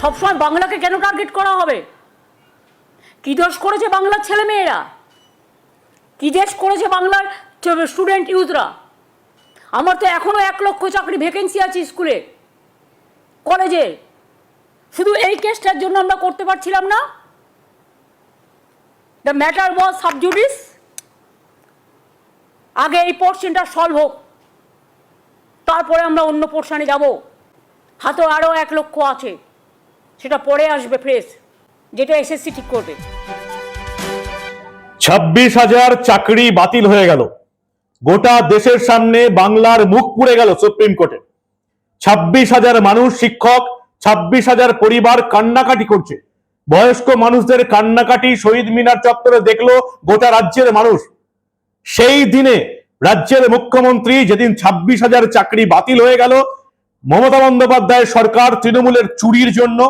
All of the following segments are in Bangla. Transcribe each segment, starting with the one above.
সবসময় বাংলাকে কেন টার্গেট করা হবে? কি দোষ করেছে বাংলার ছেলেমেয়েরা? কি দেশ করেছে বাংলার স্টুডেন্ট ইউথরা আমার তো এখনও এক লক্ষ চাকরি ভ্যাকেন্সি আছে স্কুলে কলেজে শুধু এই কেসটার জন্য আমরা করতে পারছিলাম না। দ্য ম্যাটার ওয়াজ সাবজুডিস আগে এই পোর্শনটা সলভ হোক। তারপরে আমরা অন্য পোর্শনে যাব। হাতে আরও এক লক্ষ আছে। সেটা পরে আসবে ফ্রেশ যেটা এসএসসি ঠিক করবে। ছাব্বিশ হাজার চাকরি বাতিল হয়ে গেল। গোটা দেশের সামনে বাংলার মুখ পুড়ে গেল সুপ্রিম কোর্টে ছাব্বিশ হাজার মানুষ শিক্ষক, ছাব্বিশ হাজার পরিবার কান্নাকাটি করছে। বয়স্ক মানুষদের কান্নাকাটি শহীদ মিনার চত্বরে দেখল গোটা রাজ্যের মানুষ। সেই দিনে রাজ্যের মুখ্যমন্ত্রী যেদিন ছাব্বিশ হাজার চাকরি বাতিল হয়ে গেল, মমতা বন্দ্যোপাধ্যায় সরকার তৃণমূলের চুরির জন্য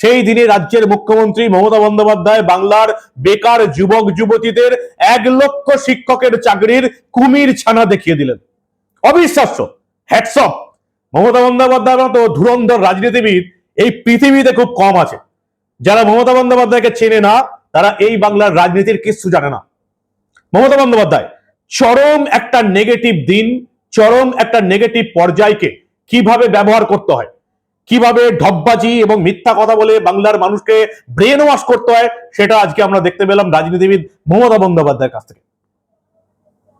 সেই দিনে রাজ্যের মুখ্যমন্ত্রী মমতা বন্দ্যোপাধ্যায় বাংলার বেকার যুবক, যুবতীদের এক লক্ষ শিক্ষকের চাকরির কুমির ছানা দেখিয়ে দিলেন। অবিশ্বাস্য। হ্যাটসঅপ মমতা বন্দ্যোপাধ্যায়ের মতো ধুরন্ধর রাজনীতিবিদ এই পৃথিবীতে খুব কম আছে। যারা মমতা বন্দ্যোপাধ্যায়কে চেনে না, তারা এই বাংলার রাজনীতির কিচ্ছু জানে না। মমতা বন্দ্যোপাধ্যায়, চরম একটা নেগেটিভ দিন, চরম একটা নেগেটিভ পর্যায়কে কীভাবে ব্যবহার করতে হয়? কীভাবে ঢপবাজি এবং মিথ্যা কথা বলে বাংলার মানুষকে ব্রেন ওয়াশ করতে হয়, সেটা আজকে আমরা দেখতে পেলাম রাজনীতিবিদ মমতা বন্দ্যোপাধ্যায়ের কাছ থেকে।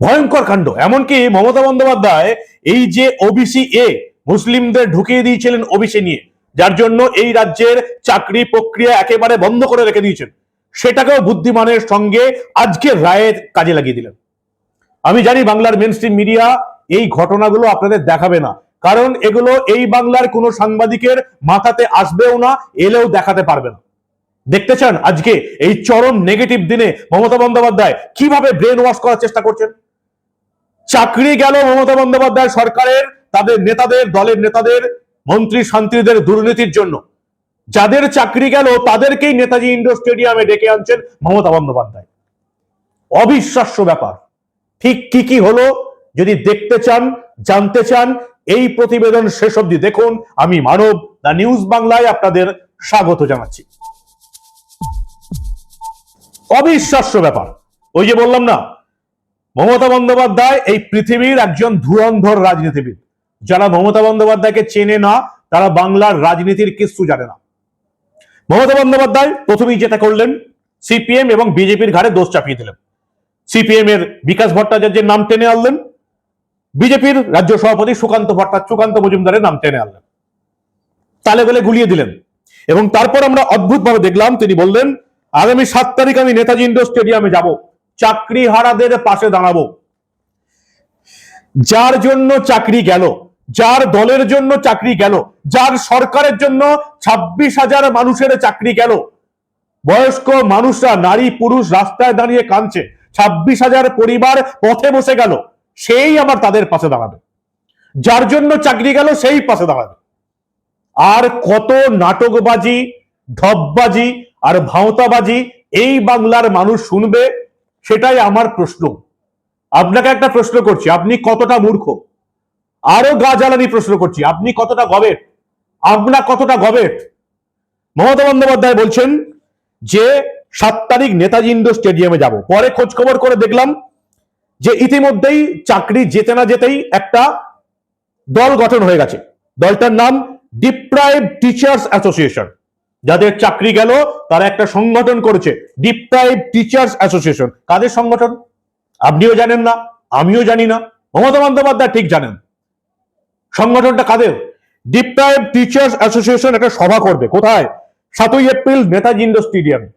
ভয়ঙ্কর কাণ্ড। এমনকি মমতা বন্দ্যোপাধ্যায় এই যে ওবিসি এ মুসলিমদের ঢুকিয়ে দিয়েছিলেন ওবিসি নিয়ে, যার জন্য এই রাজ্যের চাকরি প্রক্রিয়া একেবারে বন্ধ করে রেখে দিয়েছেন, সেটাকেও বুদ্ধিমানের সঙ্গে আজকের রায়ের কাজে লাগিয়ে দিলেন। আমি জানি বাংলার মেন মিডিয়া এই ঘটনাগুলো আপনাদের দেখাবে না। কারণ এগুলো এই বাংলার কোনো সাংবাদিকের মাথাতে আসবেও না, এলেও দেখাতে পারবে না। দেখতে চান আজকে এই চরম নেগেটিভ দিনে মমতা বন্দ্যোপাধ্যায় কীভাবে ব্রেন ওয়াশ করার চেষ্টা করছেন? চাকরি গেল মমতা বন্দ্যোপাধ্যায় সরকারের, তাদের নেতাদের, দলের নেতাদের, মন্ত্রী শান্তিদের দুর্নীতির জন্য। যাদের চাকরি গেল, তাদেরকেই নেতাজি ইন্ডোর স্টেডিয়ামে ডেকে আনছেন মমতা বন্দ্যোপাধ্যায়। অবিশ্বাস্য ব্যাপার। ঠিক কি কি হলো, যদি দেখতে চান, জানতে চান এই প্রতিবেদন শেষ অবধি দেখুন। আমি মানব দা নিউজ বাংলায় আপনাদের স্বাগত জানাচ্ছি। অবিশ্বাস্য ব্যাপার। ওই যে বললাম না, মমতা বন্দ্যোপাধ্যায় এই পৃথিবীর একজন ধুরন্ধর রাজনীতিবিদ। যারা মমতা বন্দ্যোপাধ্যায়কে চেনে না, তারা বাংলার রাজনীতির কিচ্ছু জানে না। মমতা বন্দ্যোপাধ্যায় প্রথমেই যেটা করলেন, সিপিএম এবং বিজেপির ঘাড়ে দোষ চাপিয়ে দিলেন। সিপিএম এর বিকাশ ভট্টাচার্যের নাম টেনে আনলেন বিজেপির রাজ্য সভাপতি সুকান্ত ভট্টাচার্য, সুকান্ত মজুমদারের নাম টেনে আনলেন। তালে বলে গুলিয়ে দিলেন। এবং তারপর আমরা অদ্ভুতভাবে দেখলাম, তিনি বললেন, আগামী সাত তারিখ আমি নেতাজি ইন্ডোর স্টেডিয়ামে যাব চাকরি হারাদের পাশে দাঁড়াবো। যার জন্য চাকরি গেল, যার দলের জন্য চাকরি গেল, যার সরকারের জন্য ছাব্বিশ হাজার মানুষের চাকরি গেল। বয়স্ক মানুষরা, নারী, পুরুষ রাস্তায় দাঁড়িয়ে কাঁদছে, ছাব্বিশ হাজার পরিবার পথে বসে গেল। সেই আবার তাদের পাশে দাঁড়াবে। যার জন্য চাকরি গেল, সেই পাশে দাঁড়াবে। আর কত নাটকবাজি, ঢপবাজি আর ভাওতাবাজি এই বাংলার মানুষ শুনবে, সেটাই আমার প্রশ্ন। আপনাকে একটা প্রশ্ন করছি, আপনি কতটা মূর্খ? আরও গা জ্বালানি প্রশ্ন করছি, আপনি কতটা গবেট? আপনার কতটা গবেট? মমতা বন্দ্যোপাধ্যায় বলছেন যে, সাত তারিখ নেতাজি ইন্ডোর স্টেডিয়ামে যাব। পরে খোঁজ খবর করে দেখলাম যে ইতিমধ্যেই চাকরি যেতে না যেতেই একটা দল গঠন হয়ে গেছে। দলটার নাম ডিপ্রাইভ টিচার্স অ্যাসোসিয়েশন যাদের চাকরি গেল, তারা একটা সংগঠন করেছে ডিপ্রাইভ টিচার্স অ্যাসোসিয়েশন কাদের সংগঠন? আপনিও জানেন না, আমিও জানি না। মমতা বন্দ্যোপাধ্যায় ঠিক জানেন। সংগঠনটা কাদের? ডিপ্রাইভ টিচার্স অ্যাসোসিয়েশন একটা সভা করবে। কোথায়? সাতই এপ্রিল নেতাজি ইন্ডোর স্টেডিয়ামে।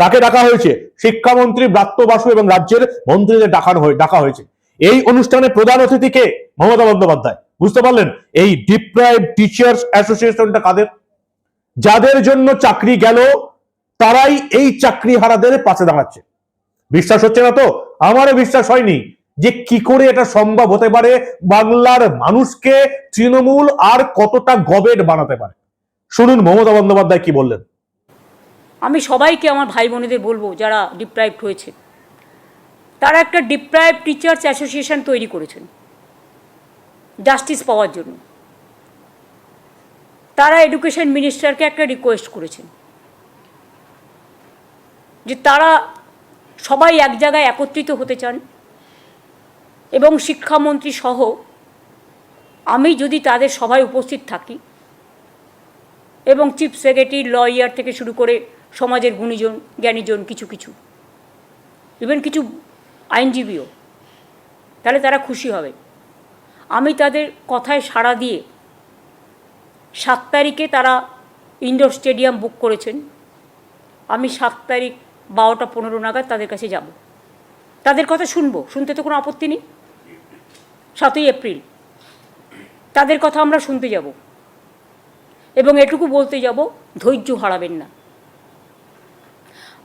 কাকে ডাকা হয়েছে? শিক্ষামন্ত্রী ব্রাত্য বাসু এবং রাজ্যের মন্ত্রীদের ডাকানো হয়ে ডাকা হয়েছে। এই অনুষ্ঠানে প্রধান অতিথিকে মমতা বন্দ্যোপাধ্যায়। বুঝতে পারলেন? এই ডিপ্রাইভ টিচার্স অ্যাসোসিয়েশনটা কাদের? যাদের জন্য চাকরি গেল, তারাই এই চাকরি হারাদের পাশে দাঁড়াচ্ছে। বিশ্বাস হচ্ছে না তো? আমারও বিশ্বাস হয়নি যে কি করে এটা সম্ভব হতে পারে, বাংলার মানুষকে তৃণমূল আর কতটা গবেট বানাতে পারে। শুনুন মমতা বন্দ্যোপাধ্যায় কি বললেন। আমি সবাইকে আমার ভাই বোনেদের বলব যারা ডিপ্রাইভড হয়েছে। তারা একটা ডিপ্রাইভ টিচার্স অ্যাসোসিয়েশন তৈরি করেছেন। জাস্টিস পাওয়ার জন্য। তারা এডুকেশন মিনিস্টারকে একটা রিকোয়েস্ট করেছেন। যে তারা সবাই এক জায়গায় একত্রিত হতে চান এবং শিক্ষামন্ত্রী সহ আমি যদি তাদের সভায় উপস্থিত থাকি এবং চিফ সেক্রেটারি লয়ার থেকে শুরু করে সমাজের গুণীজন, জ্ঞানীজন, কিছু কিছু। ইভেন কিছু আইনজীবীও। তাহলে তারা খুশি হবে। আমি তাদের কথায় সাড়া দিয়ে সাত তারিখে তারা ইনডোর স্টেডিয়াম বুক করেছেন। আমি সাত তারিখ বারোটা পনেরো নাগাদ তাদের কাছে যাব। তাদের কথা শুনব। শুনতে তো কোনো আপত্তি নেই। সাতই এপ্রিল। তাদের কথা আমরা শুনতে যাব। এবং এটুকু বলতে যাব, ধৈর্য হারাবেন না।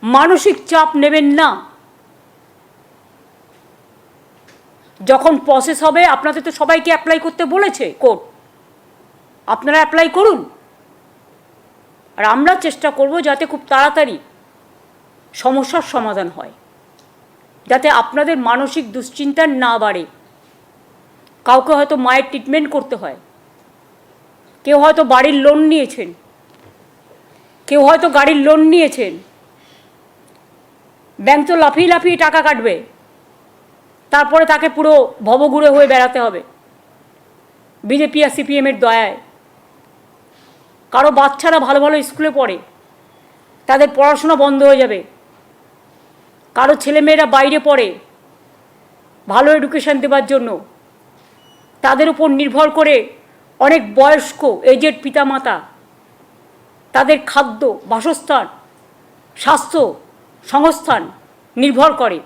মানসিক চাপ নেবেন না। যখন প্রসেস হবে, আপনাদের তো সবাইকে অ্যাপ্লাই করতে বলেছে কোর্ট আপনারা অ্যাপ্লাই করুন। আর আমরা চেষ্টা করব যাতে খুব তাড়াতাড়ি সমস্যার সমাধান হয়। যাতে আপনাদের মানসিক দুশ্চিন্তা না বাড়ে। কাউকে হয়তো মায়ের ট্রিটমেন্ট করতে হয়। কেউ হয়তো বাড়ির লোন নিয়েছেন। কেউ হয়তো গাড়ির লোন নিয়েছেন। ব্যাংক তো লাফিয়ে লাফিয়ে টাকা কাটবে। তারপরে তাকে পুরো ভবঘুরে হয়ে বেড়াতে হবে। বিজেপি আর সিপিএমের দয়ায়। কারও বাচ্চারা ভালো ভালো স্কুলে পড়ে, তাদের পড়াশোনা বন্ধ হয়ে যাবে। কারও ছেলেমেয়েরা বাইরে পড়ে, ভালো এডুকেশন দেওয়ার জন্য। তাদের উপর নির্ভর করে অনেক বয়স্ক এজেড পিতামাতা, তাদের খাদ্য, বাসস্থান, স্বাস্থ্য সংস্থান নির্ভর করে।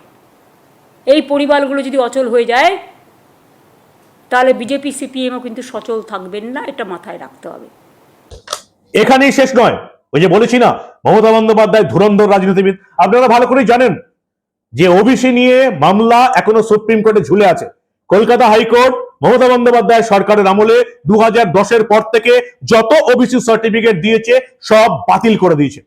এই পরিবারগুলো যদি অচল হয়ে যায়, তাহলে বিজেপি, সিপিএমও কিন্তু সচল থাকবেন না, এটা মাথায় রাখতে হবে। এখানেই শেষ নয়। ওই যে বলেছি না, মমতা বন্দ্যোপাধ্যায় ধুরন্ধর রাজনীতিবিদ, আপনারা ভালো করেই জানেন যে ওবিসি নিয়ে মামলা এখনও সুপ্রিম কোর্টে ঝুলে আছে। কলকাতা হাইকোর্ট, মমতা বন্দ্যোপাধ্যায় সরকারের আমলে দু হাজার দশের পর থেকে যত ওবিসি সার্টিফিকেট দিয়েছে, সব বাতিল করে দিয়েছে।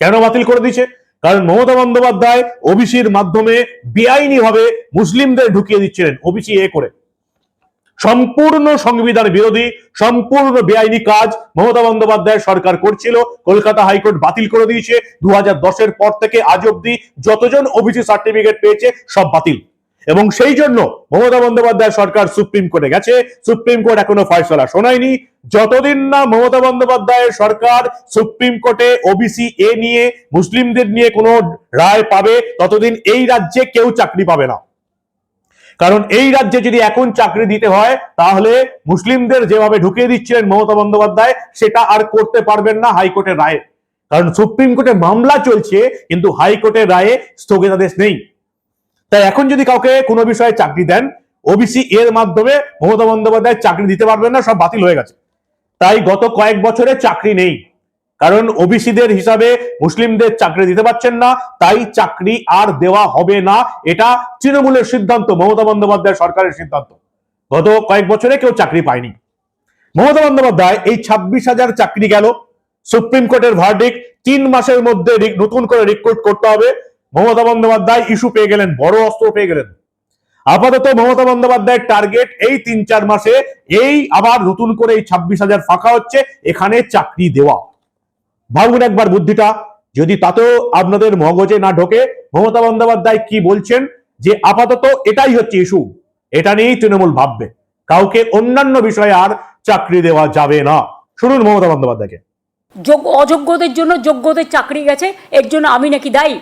কেন বাতিল করে দিয়েছে? কারণ মমতা বন্দ্যোপাধ্যায় ওবিসির মাধ্যমে বেআইনি ভাবে মুসলিমদের ঢুকিয়ে দিচ্ছিলেন, ওবিসি এ করে। সম্পূর্ণ সংবিধান বিরোধী, সম্পূর্ণ বেআইনি কাজ মমতা বন্দ্যোপাধ্যায় সরকার করছিল, কলকাতা হাইকোর্ট বাতিল করে দিয়েছে দু হাজার পর থেকে আজ অব্দি যতজন ওবিসি সার্টিফিকেট পেয়েছে সব বাতিল। এবং সেই জন্য মমতা বন্দ্যোপাধ্যায় সরকার সুপ্রিম কোর্টে গেছে। সুপ্রিম কোর্ট এখনও ফয়সলা শোনায়নি। যতদিন না মমতা বন্দ্যোপাধ্যায়ের সরকার সুপ্রিম কোর্টে ওবিসি এ নিয়ে, মুসলিমদের নিয়ে কোনো রায় পাবে, ততদিন এই রাজ্যে কেউ চাকরি পাবে না। কারণ এই রাজ্যে যদি এখন চাকরি দিতে হয়, তাহলে মুসলিমদের যেভাবে ঢুকিয়ে দিচ্ছিলেন মমতা বন্দ্যোপাধ্যায়, সেটা আর করতে পারবেন না হাইকোর্টের রায়ে। কারণ সুপ্রিম কোর্টে মামলা চলছে, কিন্তু হাইকোর্টের রায়ে স্থগিতাদেশ নেই। তাই এখন যদি কাউকে কোনো বিষয়ে চাকরি দেন ওবিসি এর মাধ্যমে মমতা বন্দ্যোপাধ্যায় চাকরি দিতে পারবেন না, সব বাতিল হয়ে গেছে। তাই গত কয়েক বছরে চাকরি নেই। কারণ ওবিসিদের হিসাবে মুসলিমদের চাকরি দিতে পারছেন না, তাই চাকরি আর দেওয়া হবে না। এটা তৃণমূলের সিদ্ধান্ত, মমতা বন্দ্যোপাধ্যায় সরকারের সিদ্ধান্ত। গত কয়েক বছরে কেউ চাকরি পায়নি। মমতা বন্দ্যোপাধ্যায় এই ছাব্বিশ হাজার চাকরি গেল। সুপ্রিম কোর্টের ভার্ডিক তিন মাসের মধ্যে নতুন করে রিক্রুট করতে হবে। মমতা বন্দ্যোপাধ্যায় ইস্যু পেয়ে গেলেন, বড় অস্ত্র পেয়ে গেলেন। আপাতত মমতা বন্দ্যোপাধ্যায়ের টার্গেট এই তিন চার মাসে, এই আবার নতুন করে এই ছাব্বিশ হাজার ফাঁকা হচ্ছে, এখানে চাকরি দেওয়া। ভাবুন একবার বুদ্ধিটা, যদি তাতেও আপনাদের মগজে না ঢোকে, মমতা বন্দ্যোপাধ্যায় কি বলছেন? যে আপাতত এটাই হচ্ছে ইস্যু এটা নিয়েই তৃণমূল ভাববে। কাউকে অন্যান্য বিষয়ে আর চাকরি দেওয়া যাবে না। শুনুন মমতা বন্দ্যোপাধ্যায়কে। যোগ্য অযোগ্যদের জন্য যোগ্যদের চাকরি গেছে, এর জন্য আমি নাকি দায়ী?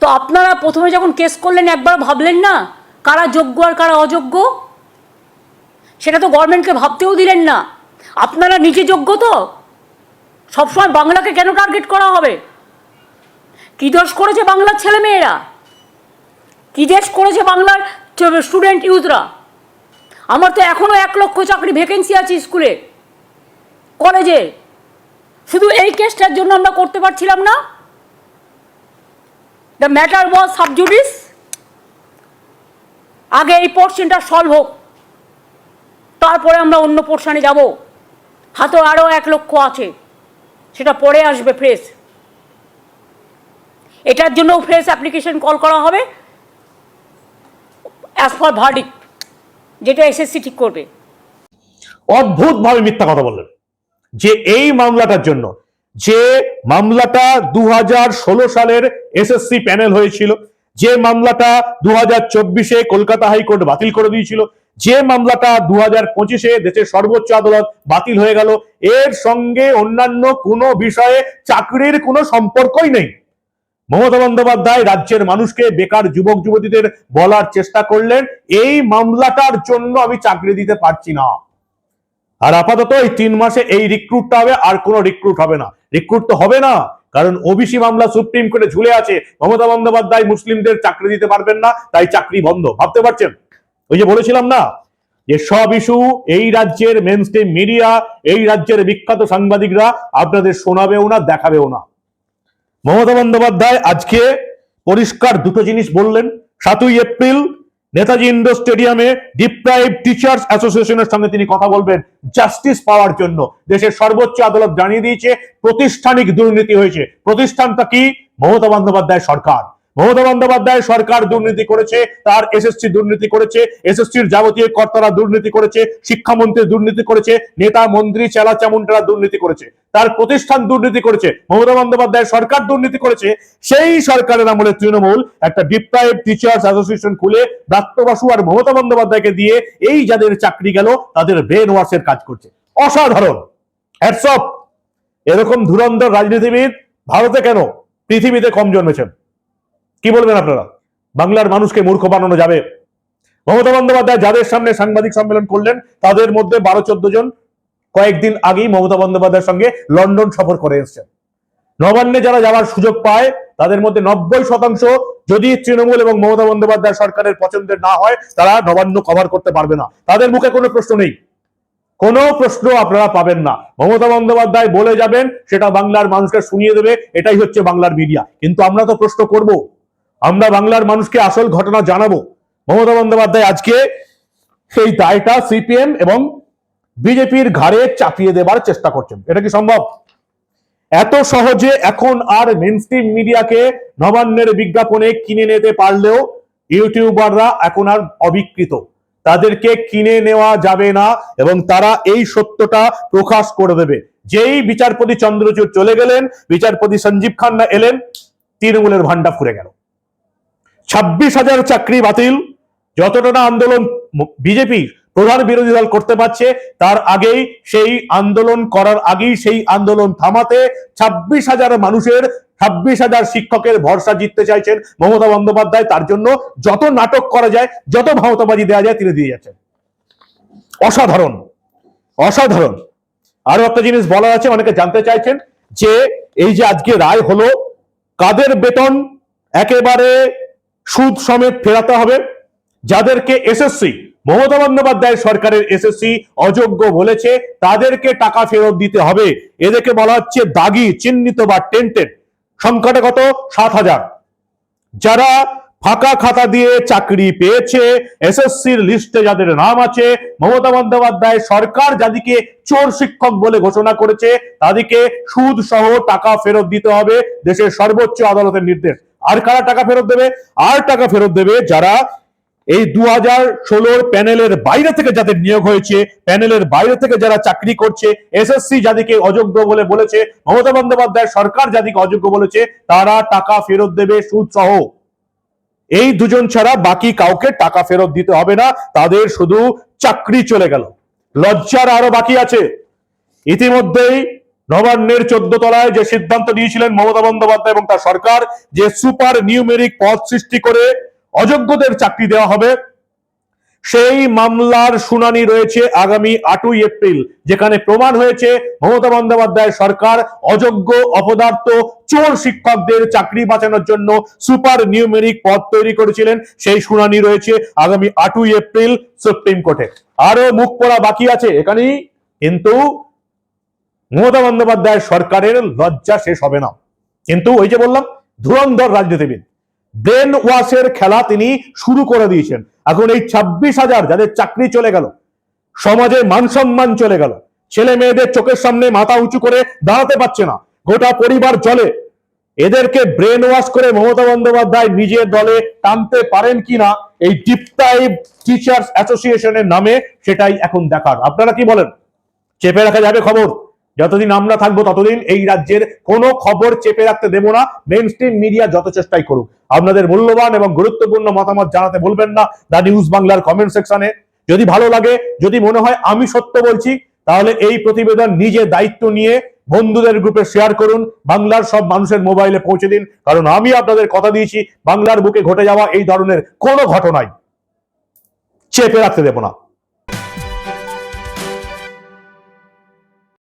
তো আপনারা প্রথমে যখন কেস করলেন, একবার ভাবলেন না কারা যোগ্য আর কারা অযোগ্য? সেটা তো গভর্নমেন্টকে ভাবতেও দিলেন না। আপনারা নিজে যোগ্য তো? সবসময় বাংলাকে কেন টার্গেট করা হবে? কী দোষ করেছে বাংলার ছেলেমেয়েরা? কী দেশ করেছে বাংলার স্টুডেন্ট ইউথরা আমার তো এখনও এক লক্ষ চাকরি ভ্যাকেন্সি আছে স্কুলে কলেজে শুধু এই কেসটার জন্য আমরা করতে পারছিলাম না। দ্য ম্যাটার ওয়াজ সাবজুডিস আগে এই পোর্শনটা সলভ হোক। তারপরে আমরা অন্য পোর্শনে যাব। হাতে আরও এক লক্ষ আছে। সেটা পরে আসবে ফ্রেশ এটার জন্য ফ্রেশ অ্যাপ্লিকেশন কল করা হবে। অ্যাজ ফর ভার্ডিক যেটা এসএসসি ঠিক করবে। অদ্ভুত ভাবে মিথ্যা কথা বললেন। যে এই মামলাটার জন্য যে মামলাটা দু হাজার ষোলো সালের এসএসসি প্যানেল হয়েছিল, যে মামলাটা দু হাজার চব্বিশে কলকাতা হাইকোর্ট বাতিল করে দিয়েছিল, যে মামলাটা দু হাজার পঁচিশে দেশের সর্বোচ্চ আদালত বাতিল হয়ে গেল, এর সঙ্গে অন্যান্য কোনো বিষয়ে চাকরির কোনো সম্পর্কই নেই। মমতা বন্দ্যোপাধ্যায় রাজ্যের মানুষকে বেকার যুবক যুবতীদের বলার চেষ্টা করলেন, এই মামলাটার জন্য আমি চাকরি দিতে পারছি না। আর আপাতত এই তিন মাসে এই রিক্রুটটা হবে, আর কোনো রিক্রুট হবে না। রিক্রুট তো হবে না। কারণ ওবিসি মামলা সুপ্রিম কোর্টে ঝুলে আছে। মমতা বন্দ্যোপাধ্যায় মুসলিমদের চাকরি দিতে পারবেন না, তাই চাকরি বন্ধ। ভাবতে পারছেন? ওই যে বলেছিলাম না, যে সব ইস্যু এই রাজ্যের মেন স্ট্রিম মিডিয়া এই রাজ্যের বিখ্যাত সাংবাদিকরা আপনাদের শোনাবেও না, দেখাবেও না। মমতা বন্দ্যোপাধ্যায় আজকে পরিষ্কার দুটো জিনিস বললেন। সাতই এপ্রিল নেতাজি ইন্ডোর স্টেডিয়ামে ডিপ্রাইভ টিচার্স অ্যাসোসিয়েশনের সামনে তিনি কথা বলবেন জাস্টিস পাওয়ার জন্য। দেশের সর্বোচ্চ আদালত জানিয়ে দিয়েছে, প্রতিষ্ঠানিক দুর্নীতি হয়েছে। প্রতিষ্ঠানটা কি? মমতা বন্দ্যোপাধ্যায় সরকার। মমতা বন্দ্যোপাধ্যায় সরকার দুর্নীতি করেছে, তার এসএসসি দুর্নীতি করেছে, এসএসসির যাবতীয় কর্তারা দুর্নীতি করেছে, শিক্ষামন্ত্রী দুর্নীতি করেছে, নেতা, মন্ত্রী, চেলা চামুন্ডারা দুর্নীতি করেছে, তার প্রতিষ্ঠান দুর্নীতি করেছে, মমতা বন্দ্যোপাধ্যায় সরকার দুর্নীতি করেছে, সেই সরকারের আমলে তৃণমূল একটা ডিপ্রাইভ টিচার্স অ্যাসোসিয়েশন খুলে ব্রাত্য আর মমতা বন্দ্যোপাধ্যায়কে দিয়ে এই যাদের চাকরি গেল, তাদের ব্রেন ওয়াশের কাজ করছে। অসাধারণ। এরকম ধুরন্ধর রাজনীতিবিদ ভারতে কেন পৃথিবীতে কম জন্মেছেন? কি বলবেন আপনারা? বাংলার মানুষকে মূর্খ বানানো যাবে। মমতা বন্দ্যোপাধ্যায় যাদের সামনে সাংবাদিক সম্মেলন করলেন, তাদের মধ্যে বারো চোদ্দ জন কয়েকদিন আগেই মমতা বন্দ্যোপাধ্যায়ের সঙ্গে লন্ডন সফর করে এসছেন। নবান্নে যারা যাওয়ার সুযোগ পায়, তাদের মধ্যে নব্বই শতাংশ যদি তৃণমূল এবং মমতা বন্দ্যোপাধ্যায় সরকারের পছন্দের না হয়, তারা নবান্ন কভার করতে পারবে না। তাদের মুখে কোনো প্রশ্ন নেই। কোনো প্রশ্ন আপনারা পাবেন না। মমতা বন্দ্যোপাধ্যায় বলে যাবেন, সেটা বাংলার মানুষকে শুনিয়ে দেবে, এটাই হচ্ছে বাংলার মিডিয়া। কিন্তু আমরা তো প্রশ্ন করব। আমরা বাংলার মানুষকে আসল ঘটনা জানাব। মমতা বন্দ্যোপাধ্যায় আজকে সেই দায়টা সিপিএম এবং বিজেপির ঘাড়ে চাপিয়ে দেবার চেষ্টা করছেন। এটা কি সম্ভব? এত সহজে এখন আর মেনস্ট্রিম মিডিয়াকে নবান্নের বিজ্ঞাপনে কিনে নিতে পারলেও ইউটিউবাররা এখন আর অবিকৃত। তাদেরকে কিনে নেওয়া যাবে না এবং তারা এই সত্যটা প্রকাশ করে দেবে। যেই বিচারপতি চন্দ্রচূড় চলে গেলেন, বিচারপতি সঞ্জীব খান্না এলেন, তৃণমূলের ভান্ডা ফুরে গেল। ছাব্বিশ হাজার চাকরি বাতিল। যতটা না আন্দোলন বিজেপি প্রধান বিরোধী দল করতে পারছে, তার আগেই সেই আন্দোলন করার আগেই সেই আন্দোলন থামাতে ছাব্বিশ হাজার মানুষের, ছাব্বিশ হাজার শিক্ষকের ভরসা জিততে চাইছেন মমতা বন্দ্যোপাধ্যায়। তার জন্য যত নাটক করা যায়, যত ভাওতাবাজি দেওয়া যায়, তিনি দিয়ে যাচ্ছেন। অসাধারণ। অসাধারণ। আরও একটা জিনিস বলা আছে, অনেকে জানতে চাইছেন যে এই যে আজকে রায় হলো, কাদের বেতন? একেবারে সুদ সমেত ফেরাতে হবে। যাদেরকে এসএসসি মমতা বন্দ্যোপাধ্যায় সরকারের এসএসসি অযোগ্য বলেছে, তাদেরকে টাকা ফেরত দিতে হবে। এদেরকে বলা হচ্ছে দাগি, চিহ্নিত বা টেন্টেড সংখ্যাটা কত? সাত হাজার। যারা ফাঁকা খাতা দিয়ে চাকরি পেয়েছে এসএসসির লিস্টে যাদের নাম আছে, মমতা বন্দ্যোপাধ্যায় সরকার যাদেরকে চোর শিক্ষক বলে ঘোষণা করেছে, তাদেরকে সুদ সহ টাকা ফেরত দিতে হবে। দেশের সর্বোচ্চ আদালতের নির্দেশ। আর কারা টাকা ফেরত দেবে? আর টাকা ফেরত দেবে যারা এই দু হাজার ষোলোর প্যানেলের বাইরে থেকে যাদের নিয়োগ হয়েছে, প্যানেলের বাইরে থেকে যারা চাকরি করছে, এসএসসি যাদেরকে অযোগ্য বলে বলেছে, মমতা বন্দ্যোপাধ্যায় সরকার যাদেরকে অযোগ্য বলেছে, তারা টাকা ফেরত দেবে সুদ সহ। এই দুজন ছাড়া বাকি কাউকে টাকা ফেরত দিতে হবে না, তাদের শুধু চাকরি চলে গেল। লজ্জার আরও বাকি আছে। ইতিমধ্যেই নবান্নের চোদ্দ তলায় যে সিদ্ধান্ত নিয়েছিলেন মমতা বন্দ্যোপাধ্যায় এবং তার সরকার যে সুপার নিউমেরিক পদ সৃষ্টি করে অযোগ্যদের চাকরি দেওয়া হবে, সেই মামলার শুনানি রয়েছে আগামী আটই এপ্রিল, যেখানে প্রমাণ হয়েছে মমতা বন্দ্যোপাধ্যায় সরকার অযোগ্য, অপদার্থ, চোর শিক্ষকদের চাকরি বাঁচানোর জন্য সুপার নিউমেরিক পদ তৈরি করেছিলেন। সেই শুনানি রয়েছে আগামী আটই এপ্রিল সুপ্রিম কোর্টে। আরও মুখ পড়া বাকি আছে এখানেই, কিন্তু মমতা বন্দ্যোপাধ্যায় সরকারের লজ্জা শেষ হবে না। কিন্তু ওই যে বললাম, ধুরন্ধর রাজনীতিবিদ, ব্রেন ওয়াশের খেলা তিনি শুরু করে দিয়েছেন। এখন এই ছাব্বিশ হাজার যাদের চাকরি চলে গেল, সমাজে মান সম্মান চলে গেল, ছেলে মেয়েদের চোখের সামনে মাথা উঁচু করে দাঁড়াতে পারছে না, গোটা পরিবার চলে এদেরকে ব্রেন ওয়াশ করে মমতা বন্দ্যোপাধ্যায় নিজের দলে টানতে পারেন কিনা, এই ডিপটাইপ টিচার্স অ্যাসোসিয়েশনের নামে সেটাই এখন দেখার। আপনারা কি বলেন? চেপে রাখা যাবে খবর। যতদিন আমরা থাকব ততদিন এই রাজ্যের কোনো খবর চেপে রাখতে দেব না। মেন স্ট্রিম মিডিয়া যত চেষ্টাই করুক। আপনাদের মূল্যবান এবং গুরুত্বপূর্ণ মতামত জানাতে বলবেন না দা নিউজ বাংলার কমেন্ট সেকশনে যদি ভালো লাগে, যদি মনে হয় আমি সত্য বলছি, তাহলে এই প্রতিবেদন নিজে দায়িত্ব নিয়ে বন্ধুদের গ্রুপে শেয়ার করুন। বাংলার সব মানুষের মোবাইলে পৌঁছে দিন। কারণ আমি আপনাদের কথা দিয়েছি, বাংলার বুকে ঘটে যাওয়া এই ধরনের কোনো ঘটনাই চেপে রাখতে দেব না।